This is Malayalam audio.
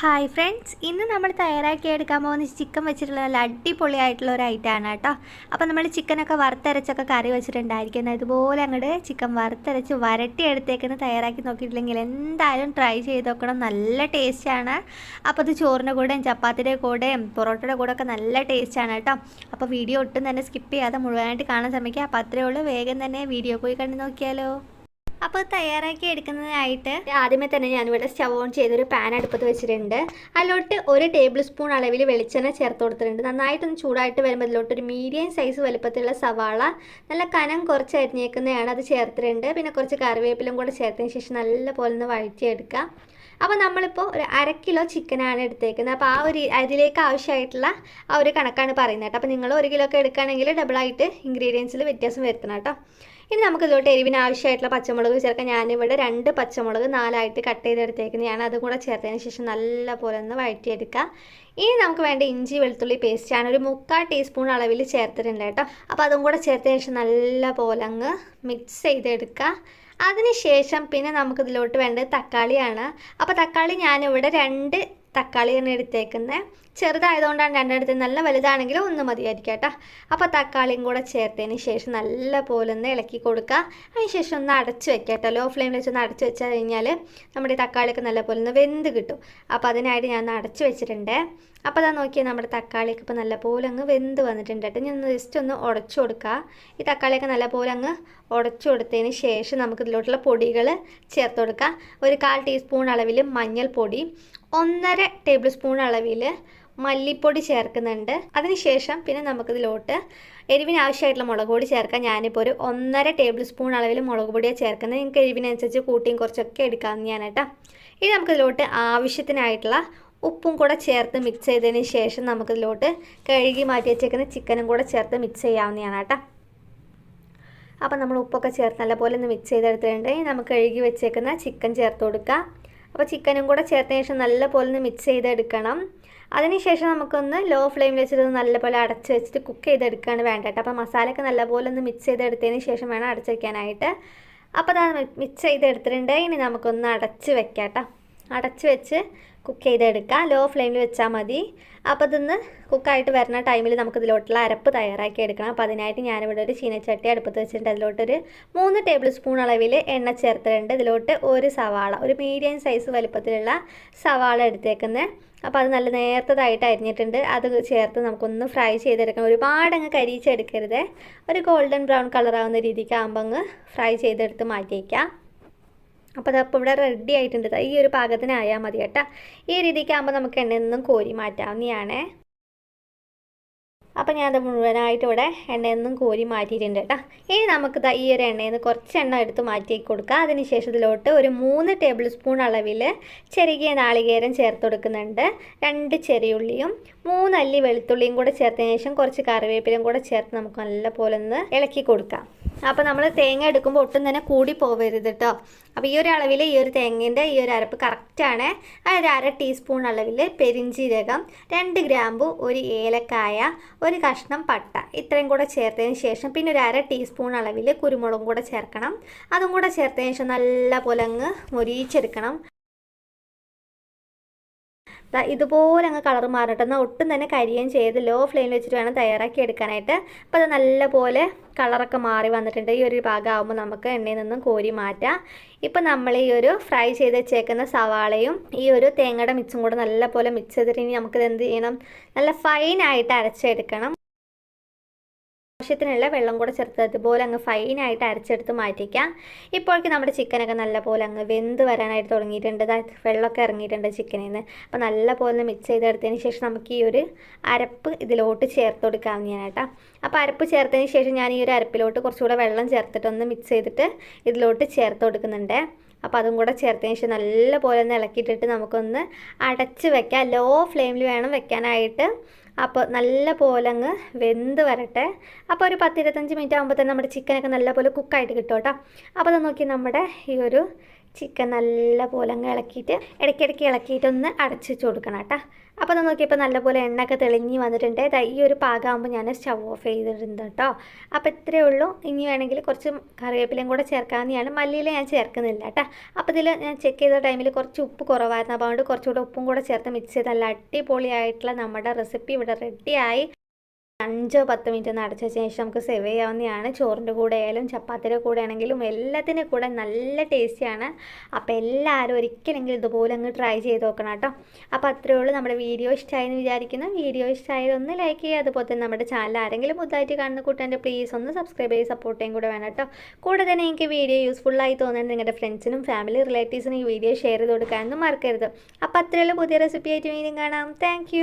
ഹായ് ഫ്രണ്ട്സ് ഇന്ന് നമ്മൾ തയ്യാറാക്കി എടുക്കാൻ പോകുന്ന ചിക്കൻ വെച്ചിട്ടുള്ള നല്ല അടിപൊളിയായിട്ടുള്ള ഒരു ഐറ്റം ആണ് കേട്ടോ. അപ്പോൾ നമ്മൾ ചിക്കനൊക്കെ വറുത്തരച്ചൊക്കെ കറി വെച്ചിട്ടുണ്ടായിരിക്കുന്നത്. ഇതുപോലെ അങ്ങോട്ട് ചിക്കൻ വറുത്തരച്ച് വരട്ടി എടുത്തേക്കുന്ന തയ്യാറാക്കി നോക്കിയിട്ടില്ലെങ്കിൽ എന്തായാലും ട്രൈ ചെയ്ത് നോക്കണം. നല്ല ടേസ്റ്റാണ് അപ്പോൾ അത് ചോറിന്റെ കൂടെയും ചപ്പാത്തിയുടെ കൂടെയും പൊറോട്ടയുടെ കൂടെ ഒക്കെ നല്ല ടേസ്റ്റാണ് കേട്ടോ. അപ്പോൾ വീഡിയോ ഒട്ടും തന്നെ സ്കിപ്പ് ചെയ്യാതെ മുഴുവനായിട്ട് കാണാൻ ശ്രമിക്കുക. അപ്പോൾ അത്രയേ ഉള്ളൂ. വേഗം തന്നെ വീഡിയോ പോയി കണ്ടു നോക്കിയാലോ. അപ്പോൾ തയ്യാറാക്കി എടുക്കുന്നതായിട്ട് ആദ്യമേ തന്നെ ഞാനിവിടെ സ്റ്റവ് ഓൺ ചെയ്തൊരു പാൻ അടുപ്പത്ത് വെച്ചിട്ടുണ്ട്. അതിലോട്ട് ഒരു ടേബിൾ സ്പൂൺ അളവിൽ വെളിച്ചെണ്ണ ചേർത്ത് കൊടുത്തിട്ടുണ്ട്. നന്നായിട്ടൊന്ന് ചൂടായിട്ട് വരുമ്പോൾ അതിലോട്ട് ഒരു മീഡിയം സൈസ് വലുപ്പത്തിലുള്ള സവാള നല്ല കനം കുറച്ച് അരിഞ്ഞേക്കുന്നതാണ് അത് ചേർത്തിട്ടുണ്ട്. പിന്നെ കുറച്ച് കറിവേപ്പിലും കൂടെ ചേർത്തതിന് ശേഷം നല്ലപോലെ ഒന്ന് വഴറ്റിയെടുക്കാം. അപ്പോൾ നമ്മളിപ്പോൾ ഒരു അര കിലോ ചിക്കനാണ് എടുത്തേക്കുന്നത്. അപ്പോൾ ആ ഒരു അതിലേക്ക് ആവശ്യമായിട്ടുള്ള ആ ഒരു കണക്കാണ് പറയുന്നത് കേട്ടോ. അപ്പോൾ നിങ്ങൾ ഒരു കിലോ ഒക്കെ എടുക്കുകയാണെങ്കിൽ ഡബിളായിട്ട് ഇൻഗ്രീഡിയൻസിൽ വ്യത്യാസം വരുത്തണം കേട്ടോ. ഇനി നമുക്ക് ഇതിലോട്ട് എരിവിന് ആവശ്യമായിട്ടുള്ള പച്ചമുളക് ചേർക്കാം. ഞാനിവിടെ രണ്ട് പച്ചമുളക് നാലായിട്ട് കട്ട് ചെയ്തെടുത്തേക്കുന്നതാണ് അതും കൂടെ ചേർത്തതിന് ശേഷം നല്ല പോലെ ഒന്ന് വഴറ്റിയെടുക്കുക ഇനി നമുക്ക് വേണ്ട ഇഞ്ചി വെളുത്തുള്ളി പേസ്റ്റ് ഞാൻ ഒരു മുക്കാൽ ടീസ്പൂൺ അളവിൽ ചേർത്തിട്ടുണ്ട് കേട്ടോ. അപ്പോൾ അതും കൂടെ ചേർത്തതിന് ശേഷം നല്ല പോലെ അങ്ങ് മിക്സ് ചെയ്തെടുക്കുക അതിനുശേഷം പിന്നെ നമുക്കിതിലോട്ട് വേണ്ടത് തക്കാളിയാണ്. അപ്പോൾ തക്കാളി ഞാനിവിടെ രണ്ട് തക്കാളിയാണ് എടുത്തേക്കുന്നത് ചെറുതായതുകൊണ്ടാണ് രണ്ടിടത്ത് നല്ല വലുതാണെങ്കിൽ ഒന്ന് മതിയായിരിക്കും കേട്ടോ. അപ്പോൾ തക്കാളിയും കൂടെ ചേർത്തതിന് ശേഷം നല്ല പോലെ ഒന്ന് ഇളക്കി കൊടുക്കുക. അതിന് ശേഷം ഒന്ന് അടച്ച് വെക്കുക കേട്ടോ. ലോ ഫ്ലെയിമിൽ വെച്ച് ഒന്ന് അടച്ച് വെച്ചാൽ കഴിഞ്ഞാൽ നമ്മുടെ തക്കാളിയൊക്കെ നല്ല പോലെ ഒന്ന് വെന്ത് കിട്ടും. അപ്പോൾ അതിനായിട്ട് ഞാൻ ഒന്ന് അടച്ച് വെച്ചിട്ടുണ്ട്. അപ്പോൾ അതാ നോക്കിയാൽ നമ്മുടെ തക്കാളിയൊക്കെ ഇപ്പോൾ നല്ല പോലെ അങ്ങ് വെന്ത് വന്നിട്ടുണ്ട് കേട്ടോ. ഞാൻ ഒന്ന് ജസ്റ്റ് ഒന്ന് ഉടച്ചു കൊടുക്കുക. ഈ തക്കാളിയൊക്കെ നല്ല പോലെ അങ്ങ് ഉടച്ചു കൊടുത്തതിന് ശേഷം നമുക്ക് ഇതിലോട്ടുള്ള പൊടികൾ ചേർത്ത് കൊടുക്കുക. ഒരു കാൽ ടീസ്പൂൺ അളവിൽ മഞ്ഞൾപ്പൊടി ഒന്നര ടേബിൾ സ്പൂൺ അളവിൽ മല്ലിപ്പൊടി ചേർക്കുന്നുണ്ട്. അതിനുശേഷം പിന്നെ നമുക്കിതിലോട്ട് എരിവിന് ആവശ്യമായിട്ടുള്ള മുളക് പൊടി ചേർക്കാം. ഞാനിപ്പോൾ ഒരു ഒന്നര ടേബിൾ സ്പൂൺ അളവിൽ മുളക് പൊടിയാണ് ചേർക്കുന്നത്. നിങ്ങൾക്ക് എരിവിനനുസരിച്ച് കൂട്ടിയും കുറച്ചൊക്കെ എടുക്കാമെന്ന് ഞാൻ കേട്ടോ. ഇനി നമുക്കിതിലോട്ട് ആവശ്യത്തിനായിട്ടുള്ള ഉപ്പും കൂടെ ചേർത്ത് മിക്സ് ചെയ്തതിന് ശേഷം നമുക്കിതിലോട്ട് കഴുകി മാറ്റി വെച്ചേക്കുന്ന ചിക്കനും കൂടെ ചേർത്ത് മിക്സ് ചെയ്യാവുന്നതാണ് കേട്ടോ. അപ്പോൾ നമ്മൾ ഉപ്പൊക്കെ ചേർത്ത് നല്ലപോലെ ഒന്ന് മിക്സ് ചെയ്തെടുത്തിട്ടുണ്ട്. നമുക്ക് കഴുകി വെച്ചേക്കുന്ന ചിക്കൻ ചേർത്ത് കൊടുക്കുക അപ്പോൾ ചിക്കനും കൂടെ ചേർത്തതിന് ശേഷം നല്ലപോലെ ഒന്ന് മിക്സ് ചെയ്തെടുക്കണം. അതിനുശേഷം നമുക്കൊന്ന് ലോ ഫ്ലെയിമിൽ വെച്ചിട്ട് നല്ലപോലെ അടച്ച് വെച്ചിട്ട് കുക്ക് ചെയ്തെടുക്കുകയാണ് വേണ്ടത് അപ്പോൾ മസാലയൊക്കെ നല്ലപോലെ ഒന്ന് മിക്സ് ചെയ്തെടുത്തതിന് ശേഷം വേണം അടച്ച് വയ്ക്കാനായിട്ട് അപ്പോൾ അത് മിക്സ് ചെയ്തെടുത്തിട്ടുണ്ട്. ഇനി നമുക്കൊന്ന് അടച്ച് വെക്കാം കേട്ടോ. അടച്ച് വെച്ച് കുക്ക് ചെയ്തെടുക്കാം. ലോ ഫ്ലെയിമിൽ വെച്ചാൽ മതി അപ്പോൾ ഇതൊന്ന് കുക്കായിട്ട് വരുന്ന ടൈമിൽ നമുക്ക് ഇതിലോട്ടുള്ള അരപ്പ് തയ്യാറാക്കി എടുക്കണം. അപ്പോൾ അതിനായിട്ട് ഞാനിവിടെ ഒരു ചീനച്ചട്ടി അടുപ്പത്ത് വെച്ചിട്ടുണ്ട്. അതിലോട്ടൊരു മൂന്ന് ടേബിൾ സ്പൂൺ അളവിൽ എണ്ണ ചേർത്തിട്ടുണ്ട്. ഇതിലോട്ട് ഒരു സവാള ഒരു മീഡിയം സൈസ് വലുപ്പത്തിലുള്ള സവാള എടുത്തേക്കുന്നത് അപ്പോൾ അത് നല്ല നേർത്തതായിട്ട് അരിഞ്ഞിട്ടുണ്ട്. അത് ചേർത്ത് നമുക്കൊന്ന് ഫ്രൈ ചെയ്തെടുക്കണം. ഒരുപാട് അങ്ങ് കരിച്ചെടുക്കരുത് ഒരു ഗോൾഡൻ ബ്രൗൺ കളറാവുന്ന രീതിക്ക് ആകുമ്പോൾ അങ്ങ് ഫ്രൈ ചെയ്തെടുത്ത് മാറ്റി വയ്ക്കാം അപ്പോൾ അതപ്പോൾ ഇവിടെ റെഡി ആയിട്ടുണ്ട്. ഈ ഒരു പാകത്തിനായാൽ മതി കേട്ടോ. ഈ രീതിക്കാകുമ്പോൾ നമുക്ക് എണ്ണ നിന്നും കോരി മാറ്റാവുന്നതാണ്. അപ്പോൾ ഞാനത് മുഴുവനായിട്ട് ഇവിടെ എണ്ണയിൽ നിന്നും കോരി മാറ്റിയിട്ടുണ്ട് കേട്ടോ. ഇനി നമുക്ക് ഈ ഒരു എണ്ണയിൽ നിന്ന് കുറച്ച് എണ്ണ എടുത്ത് മാറ്റി കൊടുക്കുക അതിനുശേഷം ഇതിലോട്ട് ഒരു മൂന്ന് ടേബിൾ സ്പൂൺ അളവിൽ ചെറുകിയ നാളികേരം ചേർത്ത് കൊടുക്കുന്നുണ്ട്. രണ്ട് ചെറിയുള്ളിയും മൂന്നല്ലി വെളുത്തുള്ളിയും കൂടെ ചേർത്തതിന് ശേഷം കുറച്ച് കറിവേപ്പിലും കൂടെ ചേർത്ത് നമുക്ക് നല്ല പോലെ ഒന്ന് ഇളക്കി കൊടുക്കാം. അപ്പോൾ നമ്മൾ തേങ്ങ എടുക്കുമ്പോൾ ഒട്ടും തന്നെ കൂടി പോവരുത് കേട്ടോ അപ്പോൾ ഈ ഒരു അളവിൽ ഈ ഒരു തേങ്ങേന്റെ ഈ ഒരു അരപ്പ് കറക്റ്റാണ് അതായത് അര ടീസ്പൂൺ അളവിൽ പെരിഞ്ചീരകം രണ്ട് ഗ്രാമ്പു ഒരു ഏലക്കായ ഒരു കഷ്ണം പട്ട ഇത്രയും കൂടെ ചേർത്തതിന് ശേഷം പിന്നെ ഒരു അര ടീസ്പൂൺ അളവിൽ കുരുമുളകും കൂടെ ചേർക്കണം. അതും കൂടെ ചേർത്തതിന് ശേഷം നല്ല പോലെ അങ്ങ് ഇതുപോലെ അങ്ങ് കളർ മാറട്ടെ. എന്നാൽ ഒട്ടും തന്നെ കരിയും ചെയ്ത് ലോ ഫ്ലെയിമിൽ വെച്ചിട്ട് വേണം തയ്യാറാക്കി എടുക്കാനായിട്ട്. അപ്പോൾ അത് നല്ലപോലെ കളറൊക്കെ മാറി വന്നിട്ടുണ്ട്. ഈ ഒരു ഭാഗമാകുമ്പോൾ നമുക്ക് എണ്ണയിൽ നിന്നും കോരി മാറ്റാം. ഇപ്പം നമ്മൾ ഈ ഒരു ഫ്രൈ ചെയ്ത് വെച്ചേക്കുന്ന സവാളയും ഈ ഒരു തേങ്ങയുടെ മിക്സും കൂടെ നല്ലപോലെ മിക്സ് ചെയ്തിട്ട് ഇനി നമുക്കിത് എന്ത് ചെയ്യണം? നല്ല ഫൈനായിട്ട് അരച്ചെടുക്കണം. ആവശ്യത്തിനുള്ള വെള്ളം കൂടെ ചേർത്ത് അതുപോലെ അങ്ങ് ഫൈനായിട്ട് അരച്ചെടുത്ത് മാറ്റിക്കാം. ഇപ്പോഴേക്ക് നമ്മുടെ ചിക്കനൊക്കെ നല്ലപോലെ അങ്ങ് വെന്ത് വരാനായിട്ട് തുടങ്ങിയിട്ടുണ്ട്. വെള്ളമൊക്കെ ഇറങ്ങിയിട്ടുണ്ട് ചിക്കനിൽ നിന്ന് അപ്പോൾ നല്ലപോലെ മിക്സ് ചെയ്തെടുത്തതിന് ശേഷം നമുക്ക് ഈ ഒരു അരപ്പ് ഇതിലോട്ട് ചേർത്ത് കൊടുക്കാവുന്നതാണ് കേട്ടോ. അപ്പോൾ അരപ്പ് ചേർത്തതിന് ശേഷം ഞാൻ ഈ ഒരു അരപ്പിലോട്ട് കുറച്ചുകൂടെ വെള്ളം ചേർത്തിട്ടൊന്ന് മിക്സ് ചെയ്തിട്ട് ഇതിലോട്ട് ചേർത്ത് കൊടുക്കുന്നുണ്ട്. അപ്പോൾ അതും കൂടെ ചേർത്തതിന് ശേഷം നല്ലപോലെ ഒന്ന് ഇളക്കിയിട്ടിട്ട് നമുക്കൊന്ന് അടച്ച് വെക്കാം. ലോ ഫ്ലെയിമിൽ വേണം വെക്കാനായിട്ട്. അപ്പോൾ നല്ല പോലെ അങ്ങ് വെന്ത് വരട്ടെ. അപ്പോൾ ഒരു പത്തിരുപത്തഞ്ച് മിനിറ്റ് ആകുമ്പോൾ തന്നെ നമ്മുടെ ചിക്കനൊക്കെ നല്ല പോലെ കുക്കായിട്ട് കിട്ടും കേട്ടോ. അപ്പോൾ അത് നോക്കി നമ്മുടെ ഈ ഒരു ചിക്കൻ നല്ല പോലെ അങ്ങ് ഇളക്കിയിട്ട് ഇടയ്ക്കിടയ്ക്ക് ഇളക്കിയിട്ടൊന്ന് അടച്ച് വെച്ച് കൊടുക്കണം കേട്ടോ. അപ്പോൾ അത് നോക്കിയപ്പോൾ നല്ലപോലെ എണ്ണയൊക്കെ തെളിഞ്ഞ് വന്നിട്ടുണ്ട്. ഈ ഒരു പാകമാകുമ്പോൾ ഞാൻ സ്റ്റവ് ഓഫ് ചെയ്തിട്ടുണ്ട് കേട്ടോ. അപ്പോൾ ഇത്രയേ ഉള്ളൂ. ഇനി വേണമെങ്കിൽ കുറച്ച് കറിവേപ്പിലയും കൂടെ ചേർക്കാവുന്നതാണ് മല്ലിയിൽ ഞാൻ ചേർക്കുന്നില്ല കേട്ടോ. അപ്പോൾ ഇതിൽ ഞാൻ ചെക്ക് ചെയ്ത ടൈമിൽ കുറച്ച് ഉപ്പ് കുറവായിരുന്നു. അപ്പോൾ അതുകൊണ്ട് കുറച്ചുകൂടെ ഉപ്പും കൂടെ ചേർത്ത് മിക്സ് ചെയ്ത് നല്ല അടിപൊളിയായിട്ടുള്ള നമ്മുടെ റെസിപ്പി ഇവിടെ റെഡിയായി അഞ്ചോ പത്ത് മിനിറ്റ് നടച്ച ശേഷം നമുക്ക് സെർവ് ചെയ്യാവുന്നതാണ്. ചോറിന്റെ കൂടെ ആയാലും ചപ്പാത്തിയുടെ കൂടെ ആണെങ്കിലും എല്ലാത്തിന്റെ കൂടെ നല്ല ടേസ്റ്റിയാണ് അപ്പോൾ എല്ലാവരും ഒരിക്കലെങ്കിലും ഇതുപോലെ അങ്ങ് ട്രൈ ചെയ്ത് നോക്കണം കേട്ടോ. അപ്പോൾ അത്രയേ ഉള്ളൂ നമ്മുടെ വീഡിയോ ഇഷ്ടമായി എന്ന് വിചാരിക്കുന്നു. വീഡിയോ ഇഷ്ടമായത് ഒന്ന് ലൈക്ക് ചെയ്യുക. അതുപോലെ തന്നെ നമ്മുടെ ചാനൽ ആരെങ്കിലും പുതുതായിട്ട് കാണുന്ന കൂട്ടാന്റെ പ്ലീസ് ഒന്ന് സബ്സ്ക്രൈബ് ചെയ്ത് സപ്പോർട്ട് ചെയ്യാൻ കൂടെ വേണം കേട്ടോ. കൂടെ തന്നെ എനിക്ക് വീഡിയോ യൂസ്ഫുള്ളായി തോന്നുന്നത് നിങ്ങളുടെ ഫ്രണ്ട്സിനും ഫാമിലി റിലേറ്റീവ്സിനും ഈ വീഡിയോ ഷെയർ ചെയ്ത് കൊടുക്കാനൊന്നും മറക്കരുത്. അപ്പോൾ ഉള്ളൂ. പുതിയ റെസിപ്പി ആയിട്ട് വീണ്ടും കാണാം. താങ്ക്